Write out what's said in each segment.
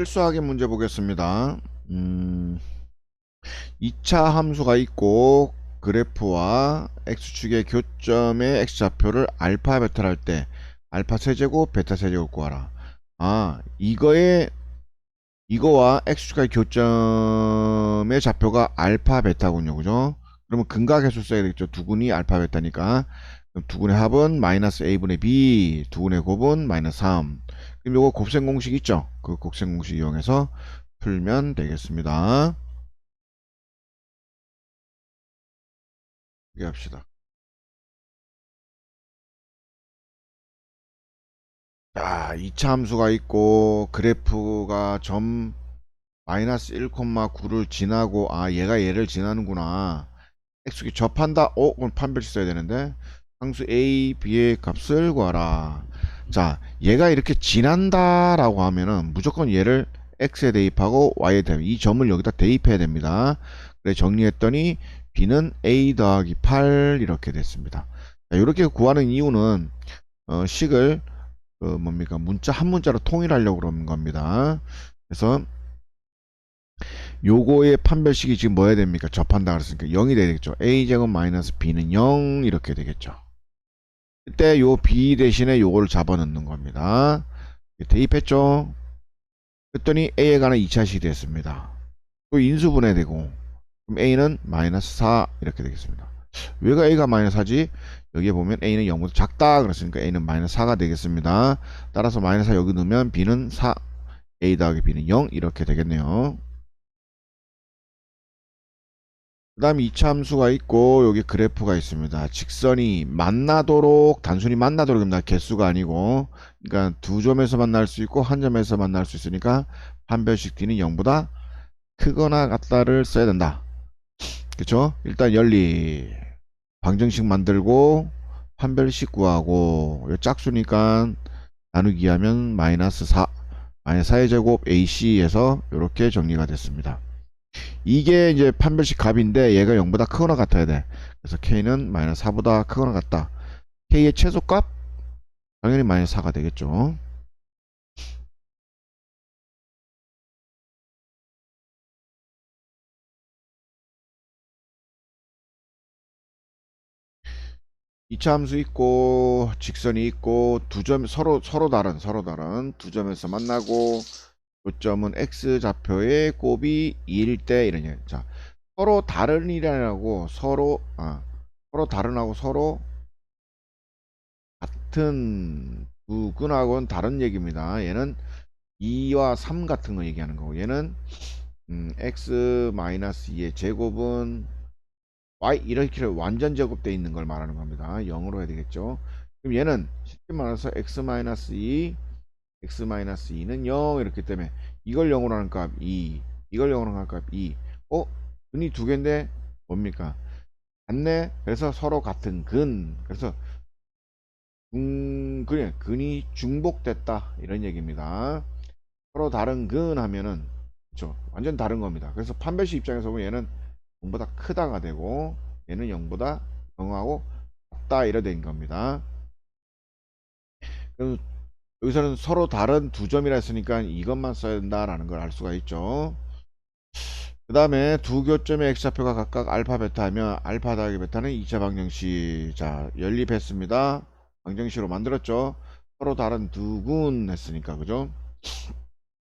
필수하게 문제 보겠습니다. 음, 2차 함수가 있고 그래프와 x축의 교점의 x좌표를 알파 베타를 할 때 알파 세제곱 베타 세제곱 구하라. 아 이거의 이거와 x축의 교점의 좌표가 알파 베타군요. 그죠? 그러면 근각해수 써야 되겠죠. 두근이 알파 베타니까. 두근의 합은 마이너스 a분의 b, 두근의 곱은 마이너스 3. 그럼 요거 곱셈 공식 있죠? 그 곱셈 공식 이용해서 풀면 되겠습니다. 이렇게 합시다. 자, 2차 함수가 있고 그래프가 점 마이너스 1,9를 지나고 아 얘가 얘를 지나는구나. x축이 접한다. 어, 그럼 판별식 써야 되는데 상수 a, b의 값을 구하라. 자, 얘가 이렇게 지난다라고 하면은 무조건 얘를 x에 대입하고 y에 대입. 이 점을 여기다 대입해야 됩니다. 그래 정리했더니 b는 a 더하기 8 이렇게 됐습니다. 자, 이렇게 구하는 이유는 어, 식을 그 뭡니까 문자 한 문자로 통일하려고 그러는 겁니다. 그래서 요거의 판별식이 지금 뭐야 됩니까? 접한다 그랬으니까 0이 되겠죠. a제곱 마이너스 b는 0 이렇게 되겠죠. 그때 요 b 대신에 요거를 잡아넣는 겁니다. 대입했죠. 그랬더니 a에 관한 2차식이 됐습니다. 또 인수분해 되고 그럼 a는 마이너스 4 이렇게 되겠습니다. 왜가 a가 마이너스 4지? 여기에 보면 a는 0보다 작다 그랬으니까 a는 마이너스 4가 되겠습니다. 따라서 마이너스 4 여기 넣으면 b는 4 a 더하기 b는 0 이렇게 되겠네요. 그 다음 2차 함수가 있고 여기 그래프가 있습니다. 직선이 만나도록 단순히 만나도록 입니다. 개수가 아니고 그러니까 두 점에서 만날 수 있고 한 점에서 만날 수 있으니까 판별식 d는 0보다 크거나 같다를 써야 된다. 그쵸? 일단 연리 방정식 만들고 판별식 구하고 요 짝수니까 나누기 하면 마이너스 4 마이너스 4의 제곱 AC에서 이렇게 정리가 됐습니다. 이게 이제 판별식 값인데 얘가 0보다 크거나 같아야 돼. 그래서 K는 마이너스 4보다 크거나 같다. K의 최소값? 당연히 마이너스 4가 되겠죠. 이차 함수 있고 직선이 있고 두 점 서로 서로 다른 서로 다른 두 점에서 만나고 요점은 x 좌표의 곱이 2일 때 이런 얘기. 자 서로 다른 이라고 서로 아 서로 다른하고 서로 같은 두 근하고는 다른 얘기입니다. 얘는 2와 3 같은 거 얘기하는 거고 얘는 음, x 마이너스 2의 제곱은 y 이렇게 완전 제곱되어 있는 걸 말하는 겁니다. 0으로 해야 되겠죠. 그럼 얘는 쉽게 말해서 x 마이너스 2 x 마이너스 2는 0 이렇기 때문에 이걸 0으로 하는 값 2, 이걸 0으로 하는 값 2. 어? 근이 두 개인데 뭡니까? 같네. 그래서 서로 같은 근. 그래서 중 그래 근이 중복됐다 이런 얘기입니다. 서로 다른 근 하면은 그렇죠. 완전 다른 겁니다. 그래서 판별식 입장에서 보면 얘는 0보다 크다가 되고 얘는 0보다 0하고 같다 이래 된 겁니다. 그럼 여기서는 서로 다른 두 점이라 했으니까 이것만 써야 된다라는 걸 알 수가 있죠. 그 다음에 두 교점의 x좌표가 각각 알파 베타 하면 알파 더하기 베타는 2차 방정식 자 연립했습니다. 방정식으로 만들었죠. 서로 다른 두 군 했으니까 그죠?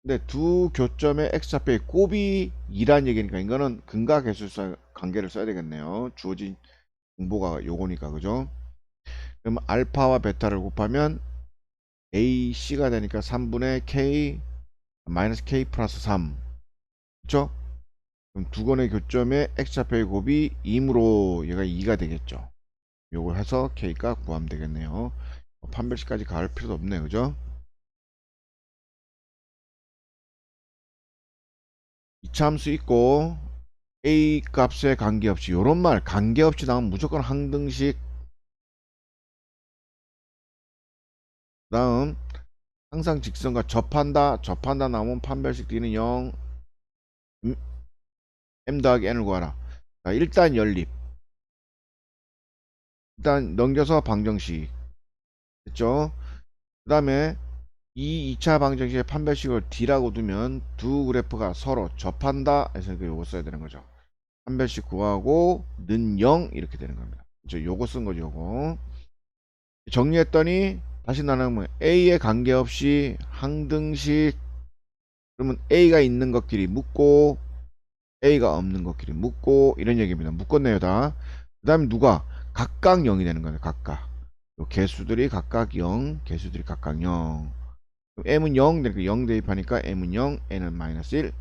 근데 두 교점의 x좌표의 곱이 2란 얘기니까 이거는 근각 개수 관계를 써야 되겠네요. 주어진 공보가 요거니까 그죠? 그럼 알파와 베타를 곱하면 AC가 되니까 3분의 K 마이너스 K 플러스 3 그쵸? 그럼 두 건의 교점의 X좌표의 곱이 2이므로 얘가 2가 되겠죠 요걸 해서 K가 구하면 되겠네요 뭐 판별식까지 갈 필요도 없네요 그죠? 이차함수 있고 A 값에 관계없이 요런 말 관계없이 나오면 무조건 항등식 다음 항상 직선과 접한다 접한다 나오면 판별식 D는 0 음, M 더하기 N을 구하라 자, 일단 연립 일단 넘겨서 방정식 됐죠 그 다음에 이 2차 방정식의 판별식을 D라고 두면 두 그래프가 서로 접한다 해서 요거 써야 되는 거죠. 판별식 구하고 는 0 이렇게 되는 겁니다. 저 요거 쓴 거죠, 요거. 정리했더니 다시 나누면 A에 관계없이 항등식 그러면 A가 있는 것끼리 묶고 A가 없는 것끼리 묶고 이런 얘기입니다. 묶었네요, 다. 그 다음에 누가 각각 0이 되는 거예요, 각각. 요 개수들이 각각 0, 개수들이 각각 0. 그럼 M은 0, 그러니까 0 대입하니까 M은 0, N은 마이너스 1,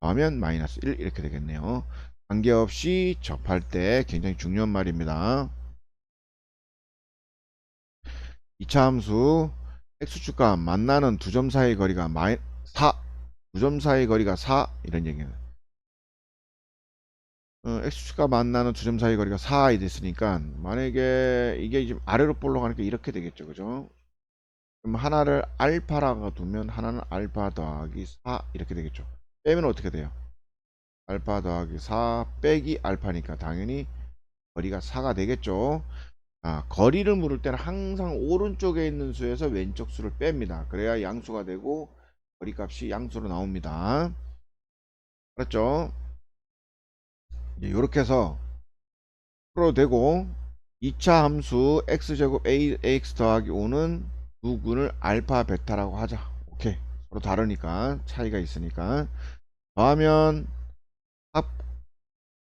하면 마이너스 1 이렇게 되겠네요. 관계없이 접할 때 굉장히 중요한 말입니다. 2차 함수 x축과 만나는 두 점 사이 거리가 마이 4, 두 점 사이 거리가 4 이런 얘기예요. 어, x축과 만나는 두 점 사이 거리가 4이 됐으니까 만약에 이게 지금 아래로 볼록하니까 이렇게 되겠죠, 그죠? 그럼 하나를 알파라고 두면 하나는 알파 더하기 4 이렇게 되겠죠. 빼면 어떻게 돼요? 알파 더하기 4 빼기 알파니까 당연히 거리가 4가 되겠죠. 아, 거리를 물을 때는 항상 오른쪽에 있는 수에서 왼쪽 수를 뺍니다. 그래야 양수가 되고 거리 값이 양수로 나옵니다. 그렇죠? 이렇게 해서 풀어되고 2차 함수 x제곱 a, ax 더하기 5는 두 군을 알파 베타라고 하자. 오케이. 서로 다르니까 차이가 있으니까 더하면 합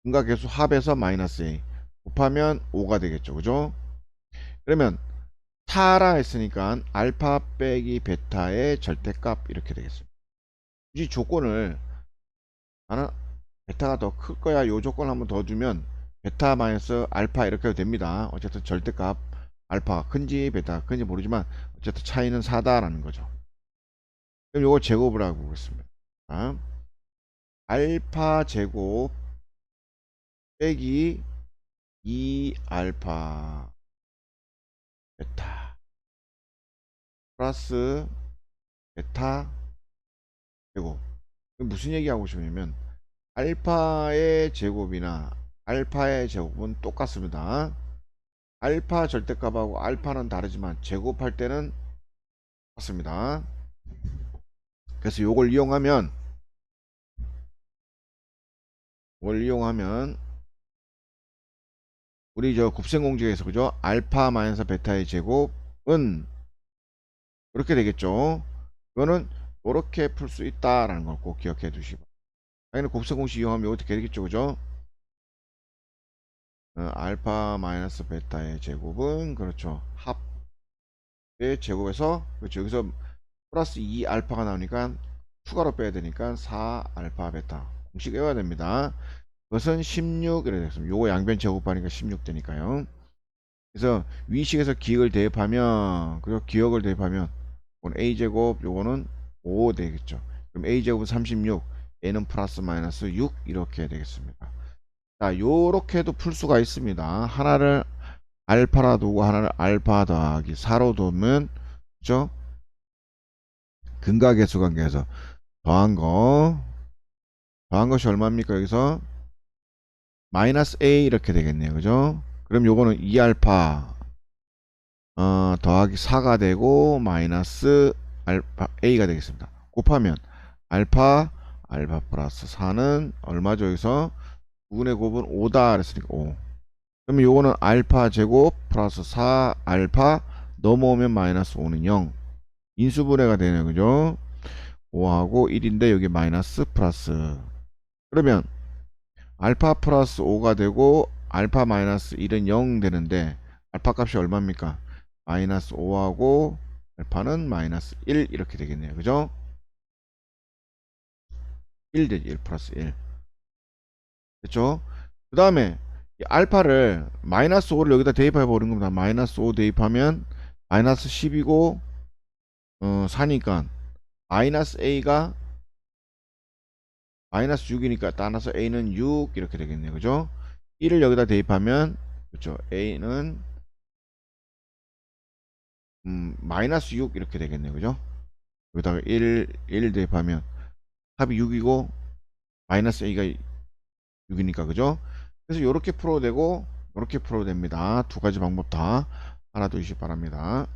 분가 계수 합에서 마이너스 a 곱하면 5가 되겠죠. 그죠? 그러면 타라 했으니까 알파 빼기 베타의 절대값 이렇게 되겠습니다. 이 조건을 나는 베타가 더 클 거야. 요 조건 한번 더 주면 베타 마이너스 알파 이렇게 해도 됩니다. 어쨌든 절대값 알파가 큰지 베타가 큰지 모르지만 어쨌든 차이는 4다라는 거죠. 그럼 요거 제곱을 하고 보겠습니다. 자, 알파 제곱 빼기 2 알파 베타 플러스 베타 제곱. 무슨 얘기하고 싶냐면 알파의 제곱이나 알파의 제곱은 똑같습니다. 알파 절대값하고 알파는 다르지만 제곱할 때는 똑같습니다. 그래서 요걸 이용하면 이걸 이용하면 우리 저 곱셈공식에서 그죠? 알파 마이너스 베타의 제곱은 이렇게 되겠죠. 이거는 이렇게 풀 수 있다라는 걸 꼭 기억해 두시고. 당연히 곱셈공식 이용하면 어떻게 되겠죠, 그죠? 어, 알파 마이너스 베타의 제곱은 그렇죠. 합의 제곱에서 그렇죠. 여기서 플러스 2 알파가 나오니까 추가로 빼야 되니까 4 알파 베타 공식 외워야 됩니다. 그것은 16 이렇게 됐습니다. 요거 양변 제곱하니까 16 되니까요. 그래서 위식에서 기억을 대입하면 그리고 기억을 대입하면 이건 a제곱 요거는 5 되겠죠. 그럼 a제곱은 36 n은 플러스 마이너스 6 이렇게 되겠습니다. 자 요렇게도 풀 수가 있습니다. 하나를 알파라 두고 하나를 알파 더하기 4로 두면 그죠? 근각계수 관계에서 더한 거 더한 것이 얼마입니까 여기서 마이너스 a 이렇게 되겠네요. 그죠? 그럼 요거는 2알파 어, 더하기 4가 되고 마이너스 알파 a가 되겠습니다. 곱하면 알파 알파 플러스 4는 얼마죠 여기서 9분의 곱은 5다 그랬으니까 5 그러면 요거는 알파 제곱 플러스 4 알파 넘어오면 마이너스 5는 0 인수분해가 되네요. 그죠? 5하고 1인데 여기 마이너스 플러스. 그러면 알파 플러스 5가 되고 알파 마이너스 1은 0 되는데 알파 값이 얼마입니까? 마이너스 5하고 알파는 마이너스 1 이렇게 되겠네요. 그죠? 1 되지 1 플러스 1 됐죠? 그 다음에 알파를 마이너스 5를 여기다 대입해 버린 겁니다. 마이너스 5 대입하면 마이너스 10이고 어, 4니까 마이너스 A가 마이너스 6이니까 따라서 a는 6 이렇게 되겠네요. 그죠? 1을 여기다 대입하면 그렇죠. a는 음, 마이너스 6 이렇게 되겠네요. 그죠? 여기다가 1, 1 대입하면 합이 6이고 마이너스 a가 6이니까 그죠? 그래서 이렇게 풀어도 되고 이렇게 풀어도 됩니다. 두 가지 방법 다 알아두시기 바랍니다.